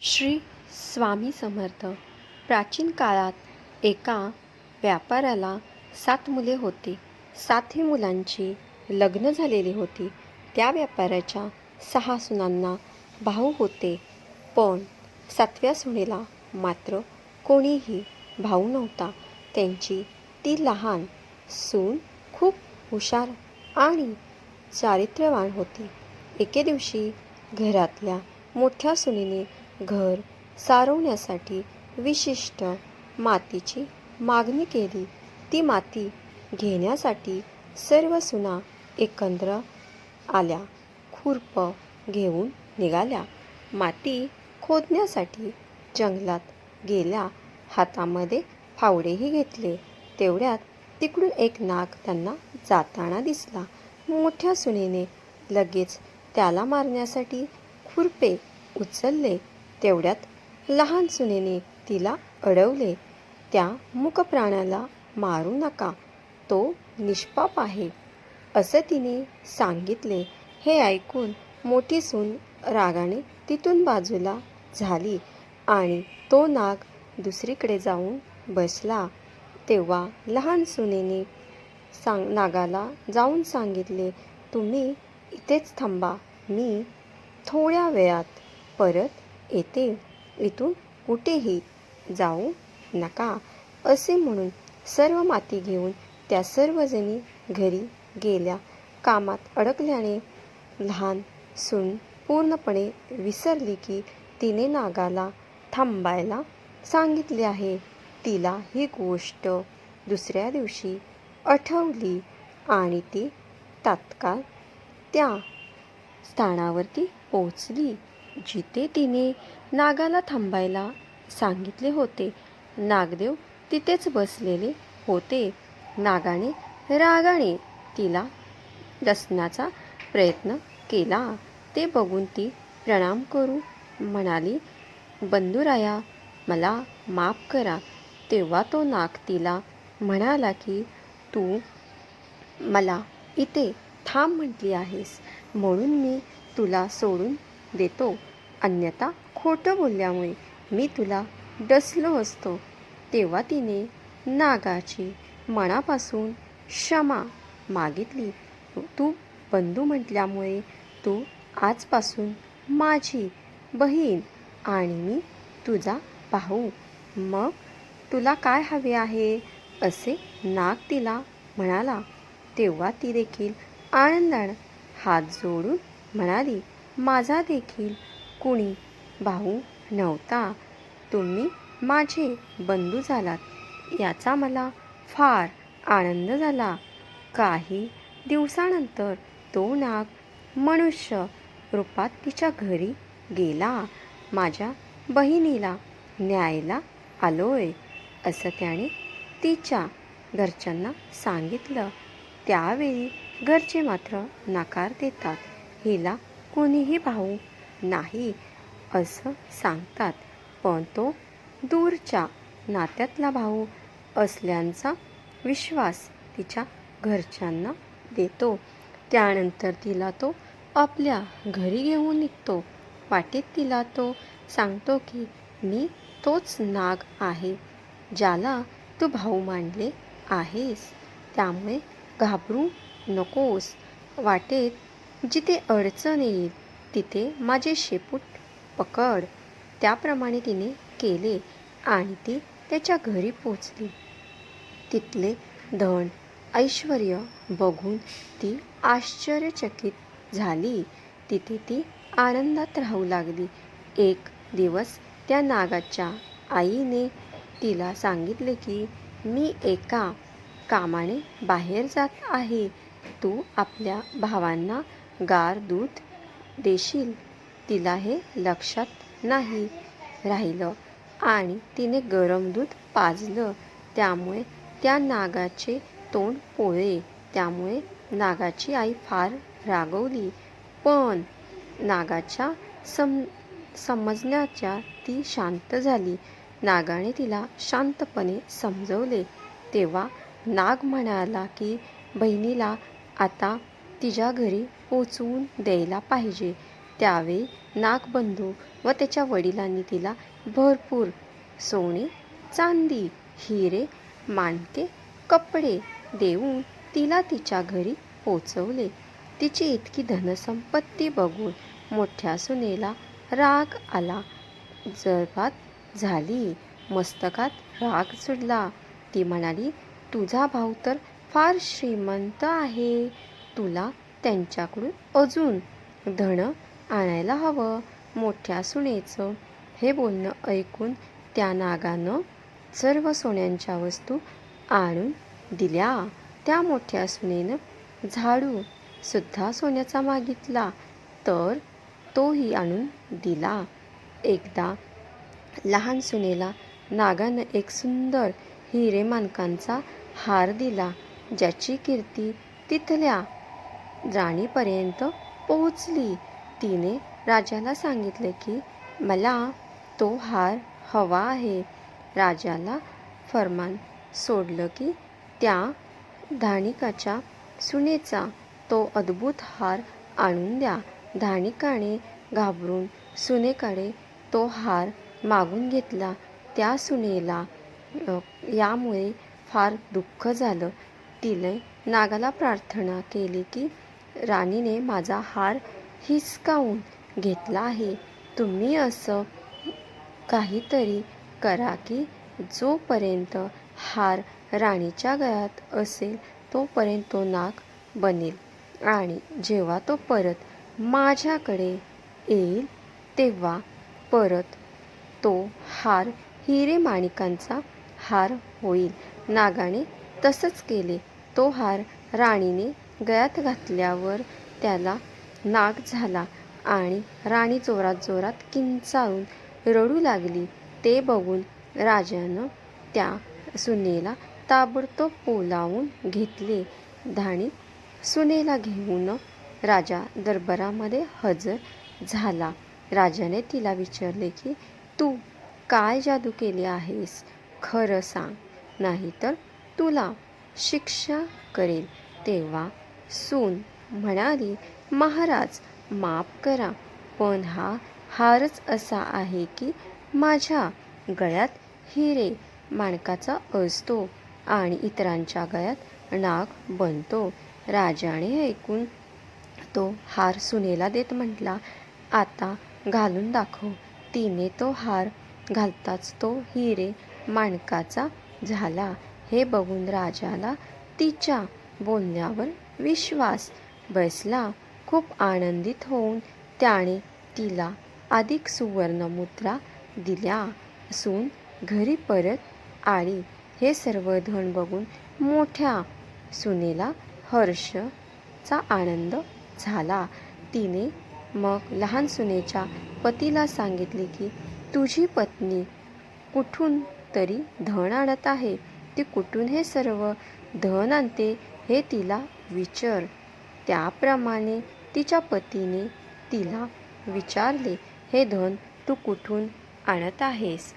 श्री स्वामी समर्थ. प्राचीन काळात एका व्यापाऱ्याला सात मुले होती. सातही मुलांची लग्न झालेली होती. त्या व्यापाऱ्याच्या सहा सुनांना भाऊ होते. पण सातव्या सुनेला मात्र कोणीही भाऊ नव्हता. त्यांची ती लहान सून खूप हुशार आणि चारित्र्यवान होती. एके दिवशी घरातल्या मोठ्या सुनेने घर सारवण्यासाठी विशिष्ट मातीची मागणी केली. ती माती घेण्यासाठी सर्व सुना एकत्र आल्या. खुरपं घेऊन निघाल्या. माती खोदण्यासाठी जंगलात गेल्या हातामध्ये फावडेही घेतले. तेवढ्यात तिकडून एक नाग त्यांना जाताना दिसला. मोठ्या सुनेने लगेच त्याला मारण्यासाठी खुरपे उचलले. तेवढ्यात लहान सुनेने तिला अडवले. त्या मुकप्राण्याला मारू नका. तो निष्पाप आहे. असं तिने सांगितले. हे ऐकून मोठी सून रागाने तिथून बाजूला झाली आणि तो नाग दुसरीकडे जाऊन बसला. तेव्हा लहान सुनेने सांग नागाला जाऊन सांगितले तुम्ही इथेच थांबा. मी थोड्या वेळात परत येते इथून कुठेही जाऊ नका असे म्हणून सर्व माती घेऊन त्या सर्वजणी घरी गेल्या. कामात अडकल्याने लहान सून पूर्णपणे विसरली की तिने नागाला थांबायला सांगितले आहे. तिला ही गोष्ट दुसऱ्या दिवशी आठवली आणि ती तात्काळ त्या स्थानावरती पोचली जिथे तिने नागाला थांबायला सांगितले होते. नागदेव तिथेच बसलेले होते. नागाने रागाने तिला दसण्याचा प्रयत्न केला. ते बघून ती प्रणाम करू म्हणाली बंधुराया मला माफ करा. तेव्हा तो नाग तिला म्हणाला की तू मला इथे थांब म्हटली आहेस म्हणून मी तुला सोडून देतो. अन्यथा खोटं बोलल्यामुळे मी तुला डसलो असतो. तेव्हा तिने नागाची मनापासून क्षमा मागितली. तू बंधू म्हटल्यामुळे तू आजपासून माझी बहीण आणि मी तुझा भाऊ. मग तुला काय हवे आहे? असे नाग तिला म्हणाला. तेव्हा ती देखील आनंदानं हात जोडून म्हणाली माझा देखील कुणी भाऊ नव्हता. तुम्ही माझे बंधू झालात. याचा मला फार आनंद झाला. काही दिवसानंतर तो नाग मनुष्य रूपात तिच्या घरी गेला. माझ्या बहिणीला न्यायला आलोय असं त्याने तिच्या घरच्यांना सांगितलं. त्यावेळी घरचे मात्र नकार देतात. हिला कोणीही भाऊ नाही असं सांगतात. पण तो दूरच्या नात्यातला भाऊ असल्याचा विश्वास तिच्या घरच्यांना देतो. त्यानंतर तिला तो आपल्या घरी घेऊन निघतो. वाटेत तिला तो सांगतो की मी तोच नाग आहे ज्याला तू भाऊ मानले आहेस. त्यामुळे घाबरू नकोस. वाटेत जिथे अडचण येईल तिथे माझे शेपूट पकड. त्याप्रमाणे तिने केले आणि ती त्याच्या घरी पोचली. तिथले धन ऐश्वर बघून ती आश्चर्यचकित झाली. तिथे ती आनंदात राहू लागली. एक दिवस त्या नागाच्या आईने तिला सांगितले की मी एका कामाने बाहेर जात आहे. तू आपल्या भावांना गार दूध देशील. तिला हे लक्षात नाही राहिलं आणि तिने गरम दूध पाजलं. त्यामुळे त्या नागाचे तोंड पोळे. त्यामुळे नागाची आई फार रागवली. पण नागाच्या सम समजण्याच्या ती शांत झाली. नागाने तिला शांतपणे समजवले. तेव्हा नाग म्हणाला की बहिणीला आता तिच्या घरी पोचवून द्यायला पाहिजे. त्यावेळी नागबंधू व त्याच्या वडिलांनी तिला भरपूर सोने चांदी हिरे मानके कपडे देऊन तिला तिच्या घरी पोचवले. तिची इतकी धनसंपत्ती बघून मोठ्या सुनेला राग आला. जरबात झाली. मस्तकात राग चुडला ती म्हणाली तुझा भाऊ तर फार श्रीमंत आहे. तुला त्यांच्याकडून अजून धन आणायला हवं. मोठ्या सुनेचं हे बोलणं ऐकून त्या नागानं सर्व सोन्यांच्या वस्तू आणून दिल्या. त्या मोठ्या सुनेनं झाडू सुद्धा सोन्याचा मागितला तर तोही आणून दिला. एकदा लहान सुनेला नागानं एक सुंदर हिरे मानकांचा हार दिला ज्याची कीर्ती तिथल्या राणीपर्यंत पोहोचली. तिने राजाला सांगितले की मला तो हार हवा आहे. राजाला फरमान सोडलं की त्या धानिकाच्या सुनेचा तो अद्भुत हार आणून द्या. धानिकाने घाबरून सुनेकडे तो हार मागून घेतला. त्या सुनेला यामुळे फार दुःख झालं. तिने नागाला प्रार्थना केली की राणीने माझा हार हिसकावून घेतला आहे. तुम्ही असं काहीतरी करा की जोपर्यंत हार राणीच्या गळ्यात असेल तोपर्यंत तो नाक बनेल आणि जेव्हा तो परत माझ्याकडे येईल तेव्हा परत तो हार हिरे माणिकांचा हार होईल. नागाने तसंच केले. तो हार राणीने गळ्यात घातल्यावर त्याला नाग झाला आणि राणी जोरात जोरात किंचाळून रडू लागली. ते बघून राजानं त्या सुनेला ताबडतोब बोलावून घेतले. धाणी सुनेला घेऊन राजा दरबारामध्ये हजर झाला. राजाने तिला विचारले की तू काय जादू केली आहेस? खरं सांग. नाहीतर तुला शिक्षा करेल तेव्हा सून म्हणाली महाराज माफ करा पण हा हारच असा आहे की माझ्या गळ्यात हिरे माणकाचा असतो आणि इतरांच्या गळ्यात नाग बनतो. राजाने ऐकून तो हार सुनेला देत म्हटला आता घालून दाखव. तिने तो हार घालताच तो हिरे माणकाचा झाला. हे बघून राजाला तिच्या बोलण्यावर विश्वास बसला. खूप आनंदित होऊन त्याने तिला अधिक सुवर्णमुद्रा दिल्या. असून घरी परत आली. हे सर्व धन बघून मोठ्या सुनेला हर्षचा आनंद झाला. तिने मग लहान सुनेच्या पतीला सांगितले की तुझी पत्नी कुठून तरी धन आणत आहे. ती कुठून हे सर्व धन आणते हे तिला विचार. त्याप्रमाणे तिच्या पतीने तिला विचारले हे धन तू कुठून आणत आहेस?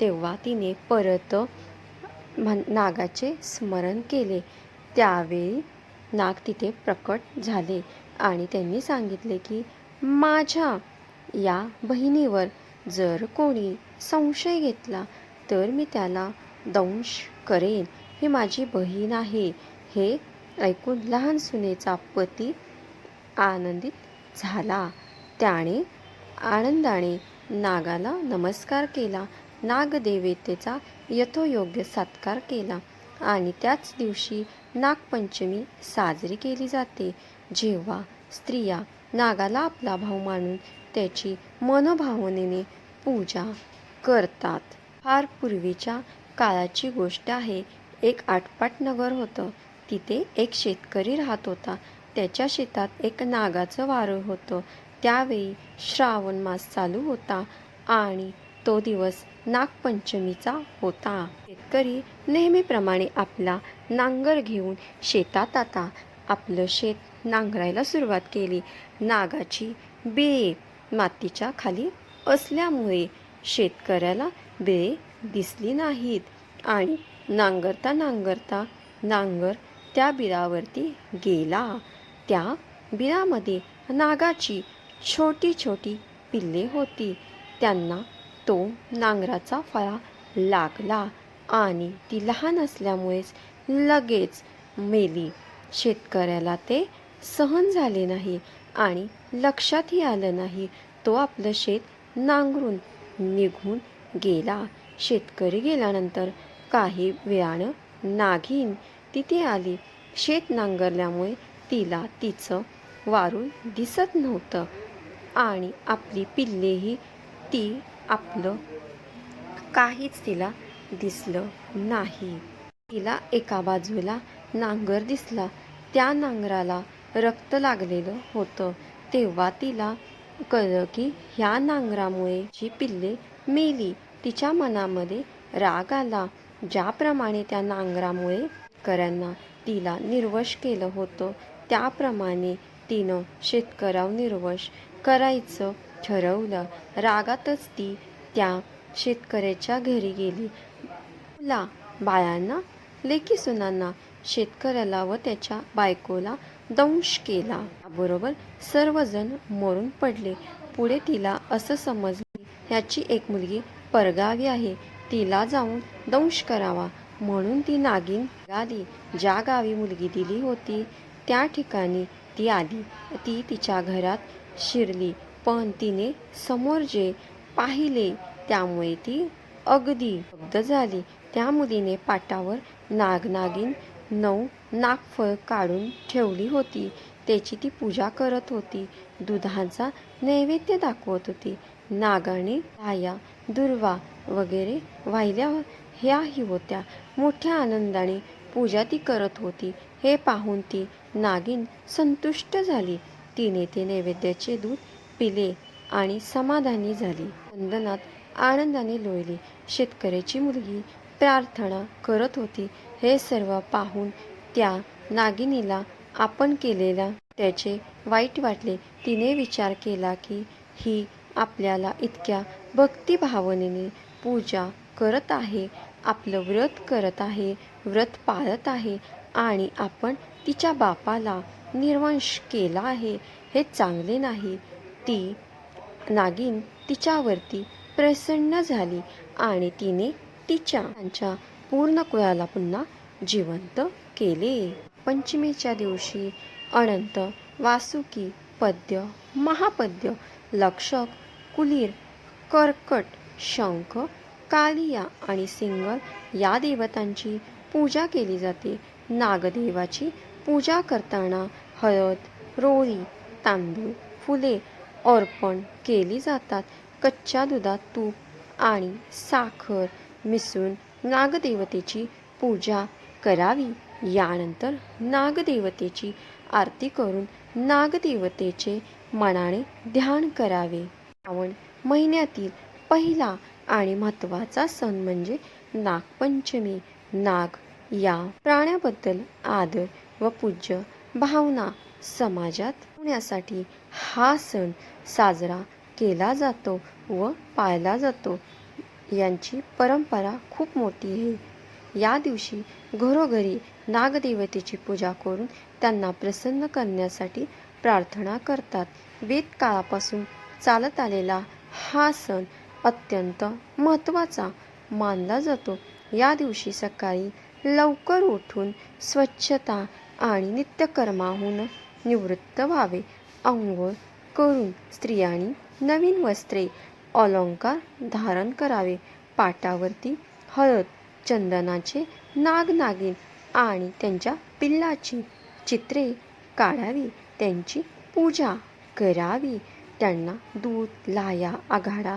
तेव्हा तिने परत म्हण नागाचे स्मरण केले. त्यावेळी नाग तिथे प्रकट झाले आणि त्यांनी सांगितले की माझ्या या बहिणीवर जर कोणी संशय घेतला तर मी त्याला दंश करेन. ही माझी बहीण आहे. हे ऐकून लहान सुनेचा पती आनंदित झाला. त्याने आनंदाने नागाला नमस्कार केला. नागदेवतेचा यथोयोग्य सत्कार केला आणि त्याच दिवशी नागपंचमी साजरी केली जाते. जेव्हा स्त्रिया नागाला आपला भाऊ मानून त्याची मनोभावनेने पूजा करतात. फार पूर्वीच्या काळाची गोष्ट आहे. एक आटपाट नगर होतं. तिथे एक शेतकरी राहत होता. त्याच्या शेतात एक नागाचं वारं होतं. त्यावेळी श्रावण मास चालू होता आणि तो दिवस नागपंचमीचा होता. शेतकरी नेहमीप्रमाणे आपला नांगर घेऊन शेतात आता आपलं शेत नांगरायला सुरुवात केली. नागाची बिळे मातीच्या खाली असल्यामुळे शेतकऱ्याला बिळे दिसली नाहीत आणि नांगरता नांगरता नांगर त्या बिरावरती गेला. त्या बिरामध्ये नागाची छोटी छोटी पिल्ले होती. त्यांना तो नांगराचा फळा लागला आणि ती लहान असल्यामुळेच लगेच मेली. शेतकऱ्याला ते सहन झाले नाही आणि लक्षातही आलं नाही. तो आपलं शेत नांगरून निघून गेला. शेतकरी गेल्यानंतर काही वेळानं नागिन तिथे आली. शेत नांगरल्यामुळे तिला तिचं वारूळ दिसत नव्हतं आणि आपली पिल्लेही ती आपलं काहीच तिला दिसलं नाही. तिला एका बाजूला नांगर दिसला. त्या नांगराला रक्त लागलेलं होतं. तेव्हा तिला कळलं की ह्या नांगरामुळे जी पिल्ले मेली तिच्या मनामध्ये राग आला. ज्याप्रमाणे त्या नांगरामुळे शेतकऱ्यांना तिला निर्वश केलं होतं. त्याप्रमाणे तिनं शेतकऱ्यावर निर्वश करायचं ठरवलं. रागातच ती त्या शेतकऱ्याच्या घरी गेली. मुला बाळांना लेकी सुनांना शेतकऱ्याला व त्याच्या बायकोला दंश केला. बरोबर सर्वजण मरून पडले. पुढे तिला असं समजले ह्याची एक मुलगी परगावी आहे. तिला जाऊन दंश करावा. म्हणून ती नागिन आली ज्या गावी मुलगी दिली होती त्या ठिकाणी ती आली. ती तिच्या घरात शिरली. पण तिने समोर जे पाहिले त्यामुळे ती अगदी स्तब्ध झाली. त्या मुलीने पाटावर नागनागिन नऊ नागफळ काढून ठेवली होती. त्याची ती पूजा करत होती. दुधाचा नैवेद्य दाखवत होती. नागाने छाया दुर्वा वगैरे वाहिल्या ह्याही होत्या. मोठ्या आनंदाने पूजा ती करत होती. हे पाहून ती नागिन संतुष्ट झाली. तिने ते नैवेद्याचे दूध पिले आणि समाधानी झाली. वंदनात आनंदाने लोळली. शेतकऱ्याची मुलगी प्रार्थना करत होती. हे सर्व पाहून त्या नागिनीला आपण केलेल्या त्याचे वाईट वाटले. तिने विचार केला की ही आपल्याला इतक्या भक्तिभावनेने पूजा करत आहे आपलं व्रत करत आहे व्रत पाळत आहे आणि आपण तिच्या बापाला निर्वंश केला आहे हे चांगले नाही. ती नागिन तिच्यावरती प्रसन्न झाली आणि तिने तिच्या त्यांच्या पूर्ण कुळाला पुन्हा जिवंत केले. पंचमीच्या दिवशी अनंत वासुकी पद्य महापद्य लक्षक कुलीर कर्कट शंख कालिया आणि सिंगल या देवतांची पूजा केली जाते. नागदेवाची पूजा करताना हळद रोळी तांदूळ फुले अर्पण केली जातात. कच्च्या दुधात तूप आणि साखर मिसळून नागदेवतेची पूजा करावी. यानंतर नागदेवतेची आरती करून नागदेवतेचे मनाने ध्यान करावे. श्रावण महिन्यातील पहिला आणि महत्त्वाचा सण म्हणजे नागपंचमी नाग या प्राण्याबद्दल आदर व पूज्य भावना समाजात होण्यासाठी हा सण साजरा केला जातो व पाळला जातो. यांची परंपरा खूप मोठी आहे. या दिवशी घरोघरी नागदेवतेची पूजा करून त्यांना प्रसन्न करण्यासाठी प्रार्थना करतात. वेद काळापासून चालत आलेला हा सण अत्यंत महत्त्वाचा मानला जातो. या दिवशी सकाळी लवकर उठून स्वच्छता आणि नित्यकर्माहून निवृत्त व्हावे अंघोळ करून स्त्रियांनी नवीन वस्त्रे अलंकार धारण करावे. पाटावरती हळद चंदनाचे नागनागिन आणि त्यांच्या पिल्लाची चित्रे काढावी त्यांची पूजा करावी. त्यांना दूध लाया आघाडा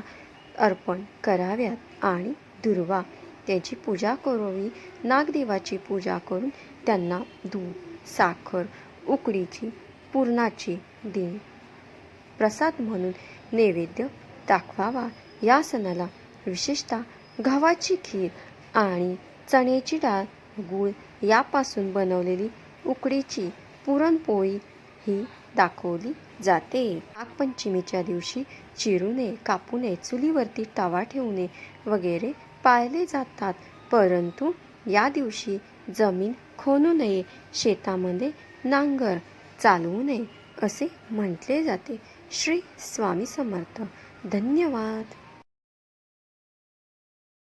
अर्पण कराव्यात आणि दुर्वा. त्याची पूजा करावी. नागदेवाची पूजा करून त्यांना दूध साखर उकडीची पुरणाची दे प्रसाद म्हणून नैवेद्य दाखवावा. या सणाला विशेषतः गव्हाची खीर आणि चण्याची डाळ गूळ यापासून बनवलेली उकडीची पुरणपोळी ही दाखवली जाते. नागपंचमीच्या दिवशी चिरू नये कापू नये चुलीवरती तवा ठेवू नये वगैरे पाळले जातात. परंतु या दिवशी जमीन खोनू नये शेतामध्ये नांगर चालवू नये असे म्हटले जाते. श्री स्वामी समर्थ. धन्यवाद.